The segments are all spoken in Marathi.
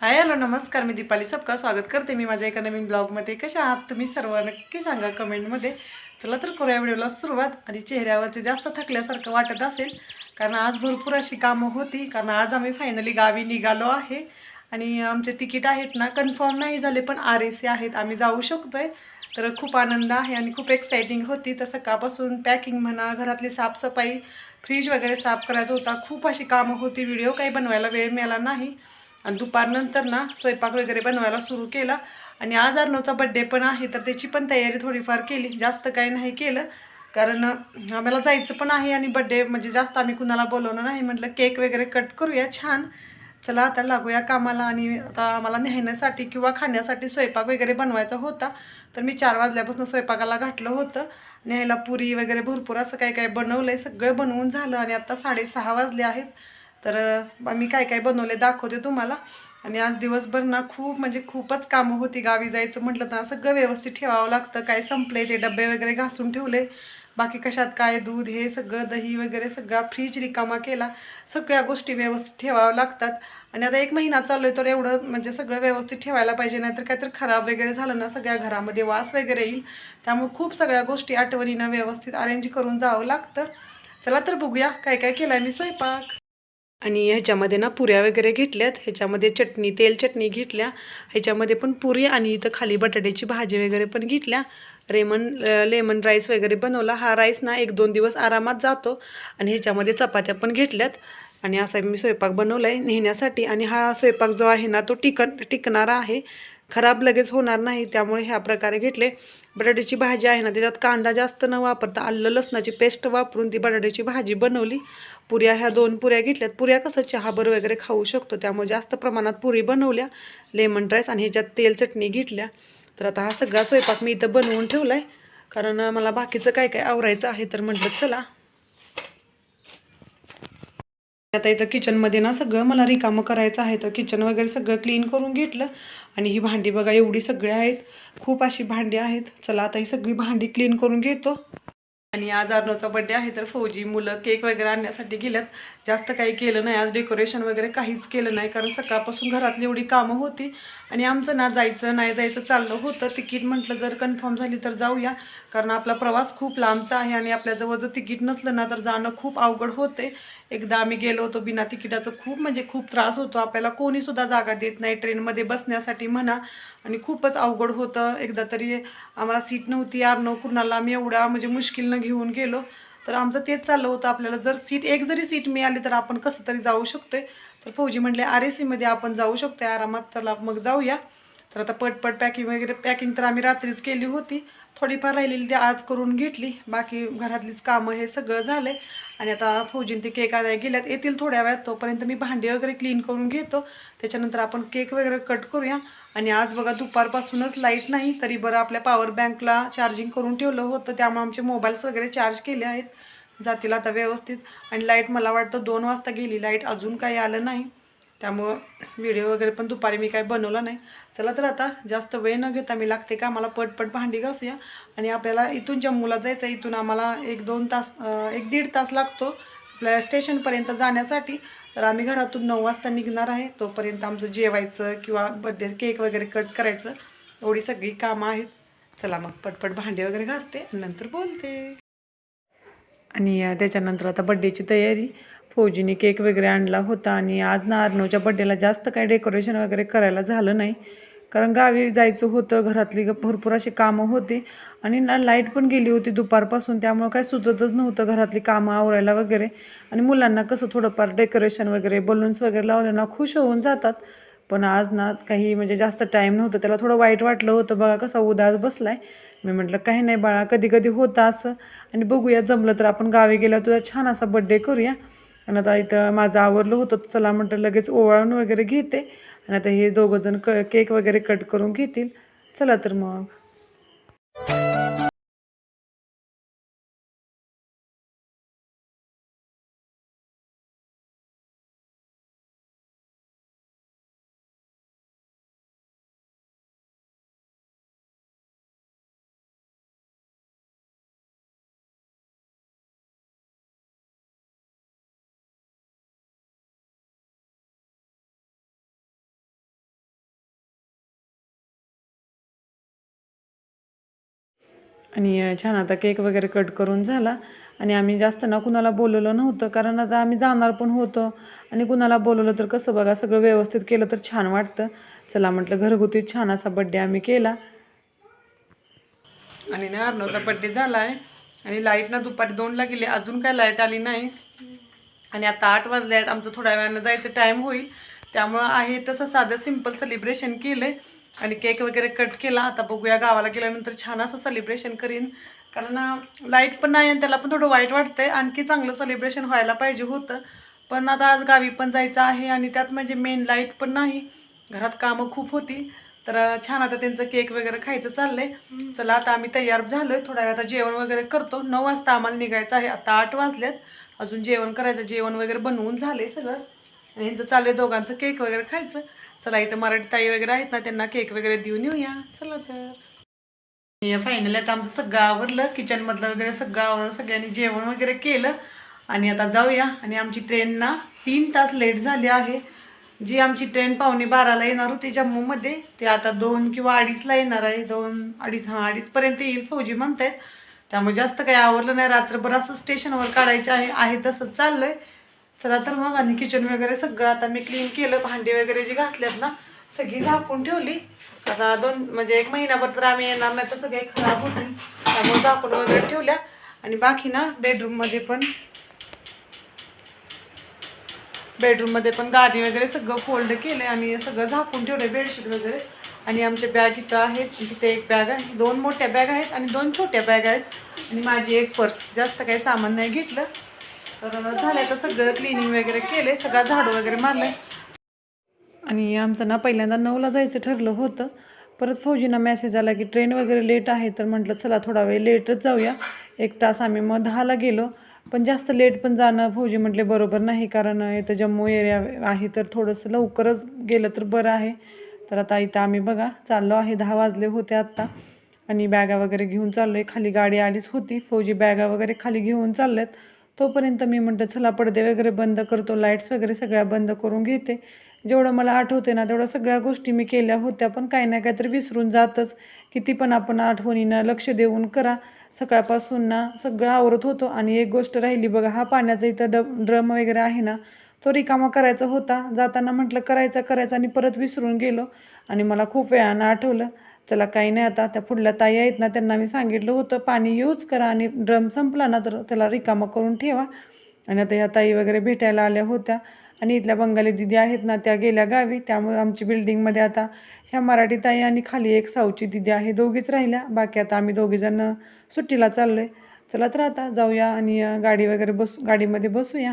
हाय हॅलो नमस्कार मी दीपाली सबका स्वागत करते मी माझ्या एका नवीन ब्लॉगमध्ये. कशा आहात तुम्ही सर्व? नक्की सांगा कमेंटमध्ये. चला तर करूया व्हिडिओला सुरुवात. आणि चेहऱ्यावरती जास्त थकल्यासारखं वाटत असेल कारण आज भरपूर अशी कामं होती. कारण आज आम्ही फायनली गावी निघालो आहे. आणि आमचे तिकीट आहेत ना कन्फर्म नाही झाले पण आर ए सी आहेत. आम्ही जाऊ शकतोय. तर खूप आनंद आहे आणि खूप एक्साइटिंग होती. तर सकाळपासून पॅकिंग म्हणा घरातली साफसफाई फ्रीज वगैरे साफ करायचा होता. खूप अशी कामं होती. व्हिडिओ काही बनवायला वेळ मिळाला नाही. आणि दुपारनंतर ना स्वयंपाक वगैरे बनवायला सुरू केला. आणि आज अर्णवचा बड्डे पण आहे तर त्याची पण तयारी थोडीफार केली. जास्त काही नाही केलं. कारण आम्हाला जायचं पण आहे आणि बड्डे म्हणजे जास्त आम्ही कुणाला बोलवलं नाही. म्हटलं केक वगैरे कट करूया छान. चला आता लागूया कामाला आणि आता आम्हाला नेहण्यासाठी किंवा खाण्यासाठी स्वयंपाक वगैरे बनवायचा होता. तर मी चार वाजल्यापासून स्वयंपाकाला घातलं होतं. न्यायला पुरी वगैरे भरपूर असं काही काही बनवलं आहे सगळं बनवून झालं आणि आता साडेसहा वाजले आहेत. तर मी काय काय बनवले दाखवते तुम्हाला. आणि आज दिवसभर ना खूप म्हणजे खूपच कामं होती गावी जायचं म्हटलं तर सगळं व्यवस्थित ठेवावं लागतं. काय संपले ते डबे वगैरे घासून ठेवले. बाकी कशात काय दूध हे सगळं दही वगैरे सगळा फ्रीज रिकामा केला. सगळ्या गोष्टी व्यवस्थित ठेवाव्या लागतात. आणि आता एक महिना चालू आहे तर एवढं म्हणजे सगळं व्यवस्थित ठेवायला पाहिजे नाहीतर काहीतरी खराब वगैरे झालं ना सगळ्या घरामध्ये वास वगैरे येईल. त्यामुळे खूप सगळ्या गोष्टी आठवणीनं व्यवस्थित अरेंज करून जावं लागतं. चला तर बघूया काय काय केलं आहे मी स्वयंपाक. आणि ह्याच्यामध्ये ना पुऱ्या वगैरे घेतल्यात. ह्याच्यामध्ये चटणी तेल चटणी घेतल्या. ह्याच्यामध्ये पण पुरी आणि इथं खाली बटाट्याची भाजी वगैरे पण घेतल्या. रेमन लेमन राईस वगैरे बनवला. हा राईस ना एक दोन दिवस आरामात जातो आणि ह्याच्यामध्ये चपात्या पण घेतल्यात. आणि असा मी स्वयंपाक बनवला आहे नेण्यासाठी आणि हा स्वयंपाक जो आहे ना तो टिक टिकणारा आहे. खराब लगेच होणार नाही. त्यामुळे ह्या प्रकारे घेतले. बटाट्याची भाजी आहे ना त्याच्यात कांदा जास्त न वापरता आलं लसणाची पेस्ट वापरून ती बटाट्याची भाजी बनवली. पुऱ्या ह्या दोन पुऱ्या घेतल्यात. पुऱ्या कसं चहाबर वगैरे खाऊ शकतो. त्यामुळे जास्त प्रमाणात पुरी बनवल्या लेमन राईस आणि ह्याच्यात तेल चटणी घेतल्या. तर आता हा सगळा स्वयंपाक मी इथं बनवून ठेवला आहे कारण मला बाकीचं काय काय आवरायचं आहे तर म्हटलं चला. आता इथं किचनमध्ये ना सगळं मला रिकामं करायचं आहे. तर किचन वगैरे सगळं क्लीन करून घेतलं. आणि ही भांडी बघा एवढी सगळी आहेत. खूप अशी भांडी आहेत. चला आता ही सगळी भांडी क्लीन करून घेतो. आणि आज अर्णवचा बड्डे आहे तर फौजी मुलं केक वगैरे आणण्यासाठी गेल्यात. जास्त काही केलं नाही आज डेकोरेशन वगैरे काहीच केलं नाही कारण सकाळपासून घरातली एवढी कामं होती आणि आमचं ना जायचं नाही जायचं चाललं होतं. तिकीट म्हटलं जर कन्फर्म झाली तर जाऊया कारण आपला प्रवास खूप लांबचा आहे आणि आपल्याजवळ जर तिकीट नसलं ना तर जाणं खूप अवघड होते. एकदा आम्ही गेलो होतो बिना तिकिटाचं खूप म्हणजे खूप त्रास होतो. आपल्याला कोणीसुद्धा जागा देत नाही ट्रेनमध्ये बसण्यासाठी म्हणा आणि खूपच अवघड होतं. एकदा तरी आम्हाला सीट नव्हती आर्नव कुर्नाला आम्ही एवढ्या म्हणजे मुश्किलनं घेऊन गेलो. तर आमचं तेच चाललं होतं आपल्याला. जर सीट एक जरी सीट मिळाली तर आपण कसं तरी जाऊ शकतोय. तर फौजी म्हणले आर एस सीमध्ये आपण जाऊ शकतोय आरामात तर मग जाऊया. तर आता पटपट पॅकिंग वगैरे पॅकिंग तर आम्ही रात्रीच केली होती. थोडीफार राहिलेली ती आज करून घेतली. बाकी घरातलीच कामं हे सगळं झालं आणि आता फौजीन ते केक आणायला गेल्यात. येतील थोड्या वेळात तोपर्यंत मी भांडी वगैरे क्लीन करून घेतो. त्याच्यानंतर आपण केक वगैरे कट करूया. आणि आज बघा दुपारपासूनच लाइट नाही तरी बरं आपल्या पॉवर बँकला चार्जिंग करून ठेवलं होतं. त्यामुळे आमचे मोबाईल्स वगैरे चार्ज केले आहेत. जातील आता व्यवस्थित. आणि लाइट मला वाटतं दोन वाजता गेली. लाइट अजून काही आलं नाही. त्यामुळं व्हिडिओ वगैरे पण दुपारी मी काय बनवला नाही. चला तर आता जास्त वेळ न घेता मी लागते का? मला पटपट भांडी घासूया. आणि आपल्याला इथून जम्मूला जायचं आहे इथून आम्हाला एक दोन तास एक दीड तास लागतो आपल्या स्टेशनपर्यंत जाण्यासाठी. तर आम्ही घरातून नऊ वाजता निघणार आहे. तोपर्यंत आमचं जेवायचं किंवा बड्डे केक वगैरे कट करायचं. एवढी सगळी कामं आहेत. चला मग पटपट भांडी वगैरे घासते नंतर बोलते. आणि त्याच्यानंतर आता बड्डेची तयारी. फौजीने केक वगैरे आणला होता आणि आज ना अर्णवच्या बड्डेला जास्त काही डेकोरेशन वगैरे करायला झालं नाही. कारण गावी जायचं होतं घरातली भरपूर अशी कामं होती आणि ना लाइट पण गेली होती दुपारपासून त्यामुळं काही सुचतच नव्हतं घरातली कामं आवरायला वगैरे. आणि मुलांना कसं थोडंफार डेकोरेशन वगैरे बलून्स वगैरे लावले ना खुश होऊन जातात. पण आज ना काही म्हणजे जास्त टाईम नव्हतं त्याला थोडं वाईट वाटलं होतं बघा कसा उदास बसलाय. मी म्हटलं काही नाही बाळा कधी कधी होतं असं. आणि बघूया जमलं तर आपण गावी गेल्यावर तुझा छान असा बड्डे करूया. आणि आता इथं माझं आवरलं होतं चला म्हटलं लगेच ओवाळून वगैरे घेते. आणि आता हे दोघंजण क केक वगैरे कट करून घेतील. चला तर मग. आणि छान आता केक वगैरे कट करून झाला. आणि आम्ही जास्त ना कुणाला बोलवलं नव्हतं कारण आता आम्ही जाणार पण होतो. आणि कुणाला बोलवलं तर कसं बघा सगळं व्यवस्थित केलं तर छान वाटतं. चला म्हटलं घरगुती छान असा बड्डे आम्ही केला. आणि ना अर्णवचा बड्डे झाला आहे आणि लाइट ना दुपारी दोनला गेली अजून काय लाइट आली नाही. आणि आता आठ वाजले आहेत आमचं थोड्या वेळानं जायचं टाईम होईल. त्यामुळं आहे तसं साधं सिंपल सेलिब्रेशन केलं आहे आणि केक वगैरे कट केला. आता बघूया गावाला गेल्यानंतर छान असं सेलिब्रेशन करीन. कारण लाइट पण नाही आणि त्याला पण थोडं वाईट वाटतंय. आणखी चांगलं सेलिब्रेशन व्हायला पाहिजे होतं. पण आता आज गावी पण जायचं आहे आणि त्यात म्हणजे मेन लाइट पण नाही. घरात कामं खूप होती. तर छान आता त्यांचं केक वगैरे खायचं चाललंय. चला आता आम्ही तयार झालो थोड्या वेळ आता जेवण वगैरे करतो. नऊ वाजता आम्हाला निघायचं आहे. आता आठ वाजल्यात अजून जेवण करायचं. जेवण वगैरे बनवून झालंय सगळं. आणि यांचं चाललंय दोघांचं केक वगैरे खायचं. चला इथं मराठी ताई वगैरे आहेत ना त्यांना केक वगैरे देऊन येऊया. चला तर. फायनल आता आमचं सगळं आवरलं किचनमधलं वगैरे सगळं आवरलं सगळ्यांनी जेवण वगैरे केलं. आणि आता जाऊया. आणि आमची ट्रेन ना तीन तास लेट झाली आहे. जी आमची ट्रेन पावणे बाराला येणार होती जम्मूमध्ये ते आता दोन किंवा अडीचला येणार आहे. दोन अडीच हां अडीचपर्यंत येईल फौजी म्हणतायत. त्यामुळे जास्त काही आवरलं नाही. रात्रभर असं स्टेशनवर काढायचं आहे आहे तसंच आहे चला तर मग आणि किचन वगैरे सगळं आता मी क्लीन केलं भांडी वगैरे जी घासल्यात ना सगळी झाकून ठेवली. आता दोन म्हणजे एक महिनाभर तर आम्ही येणार नाही तर सगळे खराब होतील. त्यामुळे झाकून वगैरे ठेवल्या. आणि बाकी ना बेडरूममध्ये पण बेडरूममध्ये पण गादी वगैरे सगळं फोल्ड केलं आणि सगळं झाकून ठेवलं बेडशीट वगैरे. आणि आमचे बॅग इथं आहेत तिथे एक बॅग आहे. दोन मोठ्या बॅग आहेत आणि दोन छोट्या बॅग आहेत. आणि माझी एक पर्स जास्त काही सामान नाही घेतलं. तर झालं तर सगळं क्लिनिंग वगैरे केले सगळं झाडू वगैरे मारले आणि आमचं ना पहिल्यांदा नऊला जायचं ठरलं होतं. परत फौजींना मेसेज आला की ट्रेन वगैरे लेट आहे तर म्हटलं चला थोडा वेळ लेटच जाऊया. एक तास आम्ही मग दहाला गेलो. पण जास्त लेट पण जाणं फौजी म्हटले बरोबर नाही कारण इथं जम्मू एरिया आहे तर थोडंसं लवकरच गेलं तर बरं आहे. तर आता इथं आम्ही बघा चाललो आहे दहा वाजले होते आत्ता. आणि बॅगा वगैरे घेऊन चाललो आहे खाली गाडी आलीच होती. फौजी बॅगा वगैरे खाली घेऊन चालल्यात. तोपर्यंत मी म्हटलं चला पडदे वगैरे बंद करतो लाईट्स वगैरे सगळ्या बंद करून घेते. जेवढं मला आठवते ना तेवढ्या सगळ्या गोष्टी मी केल्या होत्या पण काही ना काहीतरी विसरून जातच. किती पण आपण आठवणीनं लक्ष देऊन करा. सकाळपासून ना सगळं आवरत होतो. आणि एक गोष्ट राहिली बघा हा पाण्याचा इथं ड ड्रम वगैरे आहे ना तो रिकामा करायचा होता. जाताना म्हटलं करायचा करायचा. आणि परत विसरून गेलो. आणि मला खूप वेळानं आठवलं. चला काही नाही आता त्या पुढल्या ताई आहेत ना त्यांना मी सांगितलं होतं पाणी यूज करा आणि ड्रम संपला ना तर त्याला रिकामा करून ठेवा. आणि आता ह्या ताई वगैरे भेटायला आल्या होत्या. आणि इथल्या बंगाली दिदी आहेत ना त्या गेल्या गावी. त्यामुळे आमची बिल्डिंगमध्ये आता ह्या मराठी ताई आणि खाली एक साऊची दिदी आहे दोघीच राहिल्या. बाकी आता आम्ही दोघीजण सुट्टीला चाललो आहे चला तर आता जाऊया आणि गाडी वगैरे बसू गाडीमध्ये बसूया.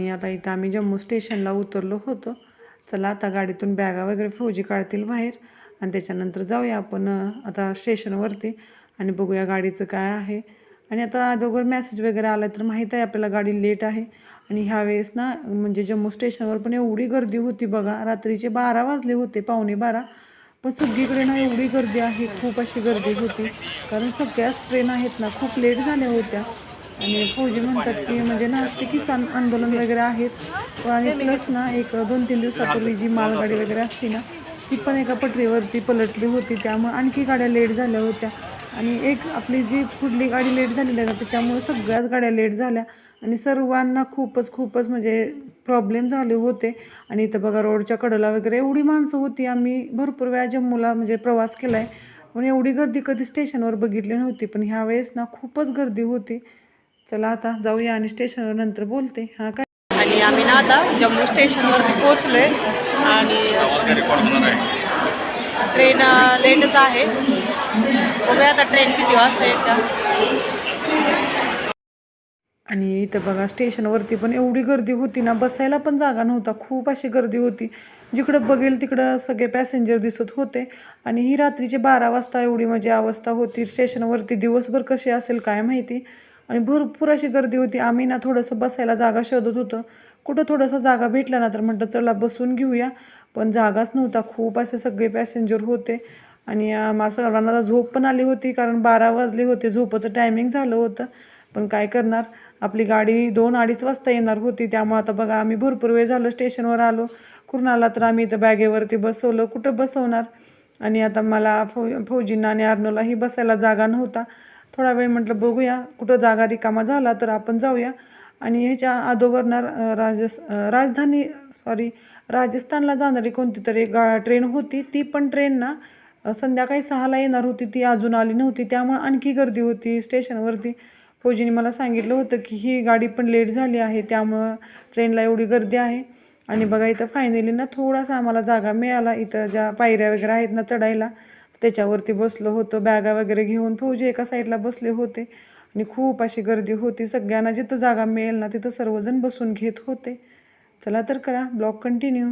आणि आता इथं आम्ही जम्मू स्टेशनला उतरलो होतो. चला आता गाडीतून बॅगा वगैरे फौजी काढतील बाहेर आणि त्याच्यानंतर जाऊया आपण आता स्टेशनवरती आणि बघूया गाडीचं काय आहे. आणि आता अगोदर मेसेज वगैरे आला तर माहीत आहे आपल्याला गाडी लेट आहे. आणि ह्यावेळेस ना म्हणजे जम्मू स्टेशनवर पण एवढी गर्दी होती बघा रात्रीचे बारा वाजले होते पावणे बारा. पण सगळीकडे ना एवढी गर्दी आहे खूप अशी गर्दी होती. कारण सगळ्याच ट्रेन आहेत ना खूप लेट झाल्या होत्या. आणि फौजी म्हणतात की म्हणजे ना ते किसान आंदोलन वगैरे आहेत. आणि प्लस ना एक दोन तीन दिवसापूर्वी जी मालगाडी वगैरे असते ना ती पण एका पटरीवरती पलटली होती. त्यामुळे आणखी गाड्या लेट झाल्या होत्या. आणि एक आपली जी पुढली गाडी लेट झालेली आहे ना त्याच्यामुळे सगळ्याच गाड्या लेट झाल्या. आणि सर्वांना खूपच खूपच म्हणजे प्रॉब्लेम झाले होते. आणि इथं बघा रोडच्या कडेला वगैरे एवढी माणसं होती. आम्ही भरपूर वेळा जम्मूला म्हणजे प्रवास केला आहे पण एवढी गर्दी कधी स्टेशनवर बघितली नव्हती. पण ह्यावेळेस ना खूपच गर्दी होती. चला आता जाऊया आणि स्टेशनवर नंतर बोलते. हां काय? आणि आम्ही ना आता जम्मू स्टेशनवरती पोहोचलोय. आणि ट्रेन लेटच आहे. बघूया आता ट्रेन किती वाजता येत्या. आणि इथं बघा स्टेशनवरती पण एवढी गर्दी होती ना बसायला पण जागा नव्हता. खूप अशी गर्दी होती. जिकडं बघेल तिकडं सगळे पॅसेंजर दिसत होते. आणि ही रात्रीचे बारा वाजता एवढी म्हणजे अवस्था होती. स्टेशनवरती दिवसभर कशी असेल काय माहिती. आणि भरपूर अशी गर्दी होती. आम्ही ना थोडंसं बसायला जागा शोधत होतो. कुठं थोडंसं जागा भेटला ना तर म्हटलं चला बसून घेऊया. पण जागाच नव्हता. खूप असे सगळे पॅसेंजर होते. आणि आम्हा सर्वांना झोप पण आली होती कारण बारा वाजले होते. झोपाचं टायमिंग झालं होतं. पण काय करणार? आपली गाडी दोन अडीच वाजता येणार होती. त्यामुळे आता बघा आम्ही भरपूर वेळ झालं स्टेशनवर आलो. कुर्नाला तर आम्ही इथं बॅगेवरती बसवलं. कुठं बसवणार? आणि आता मला फौ फौजींना आणि अर्नोलाही बसायला जागा नव्हता. थोडा वेळ म्हटलं बघूया कुठं जागा रिकामा झाला तर आपण जाऊया. आणि ह्याच्या अगोदरणार राजस राजधानी सॉरी राजस्थानला जाणारी कोणती तरी गा ट्रेन होती ती पण ट्रेन ना संध्याकाळी सहाला येणार होती ती अजून आली नव्हती. त्यामुळे आणखी गर्दी होती स्टेशनवरती. फौजीने मला सांगितलं होतं की ही गाडी पण लेट झाली आहे त्यामुळं ट्रेनला एवढी गर्दी आहे. आणि बघा इथं फायनली ना थोडासा आम्हाला जागा मिळाला इथं ज्या पायऱ्या वगैरे आहेत ना चढायला त्याच्यावरती बसलो होतो. बॅगा वगैरे घेऊन फौजी एका साईडला बसले होते. आणि खूप अशी गर्दी होती. सगळ्यांना जिथं जागा मिळेल ना तिथं सर्वजण बसून घेत होते. चला तर करा. ब्लॉग कंटिन्यू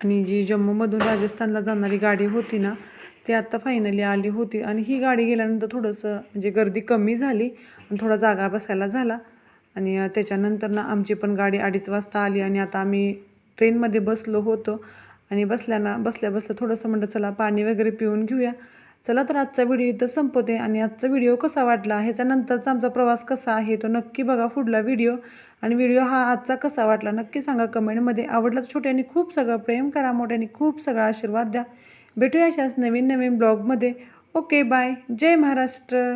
आणि जी जम्मूमधून राजस्थानला जाणारी गाडी होती ना ती आत्ता फायनली आली होती. आणि ही गाडी गेल्यानंतर थोडंसं म्हणजे गर्दी कमी झाली आणि थोडा जागा बसायला झाला. आणि त्याच्यानंतर ना आमची पण गाडी अडीच वाजता आली आणि आता आम्ही ट्रेनमध्ये बसलो होतो. आणि बसल्याना बसल्या बसल्या थोडंसं म्हणलं चला पाणी वगैरे पिऊन घेऊया. चला तर आजचा व्हिडिओ इथं संपवते. आणि आजचा व्हिडिओ कसा वाटला ह्याच्यानंतरचा आमचा प्रवास कसा आहे तो नक्की बघा पुढला व्हिडिओ. आणि व्हिडिओ हा आजचा कसा वाटला नक्की सांगा कमेंटमध्ये आवडला तर खूप सगळं प्रेम करा मोठ्यांनी खूप सगळा आशीर्वाद द्या. भेटूया अशाच नवीन नवीन ब्लॉगमध्ये ओके बाय जय महाराष्ट्र.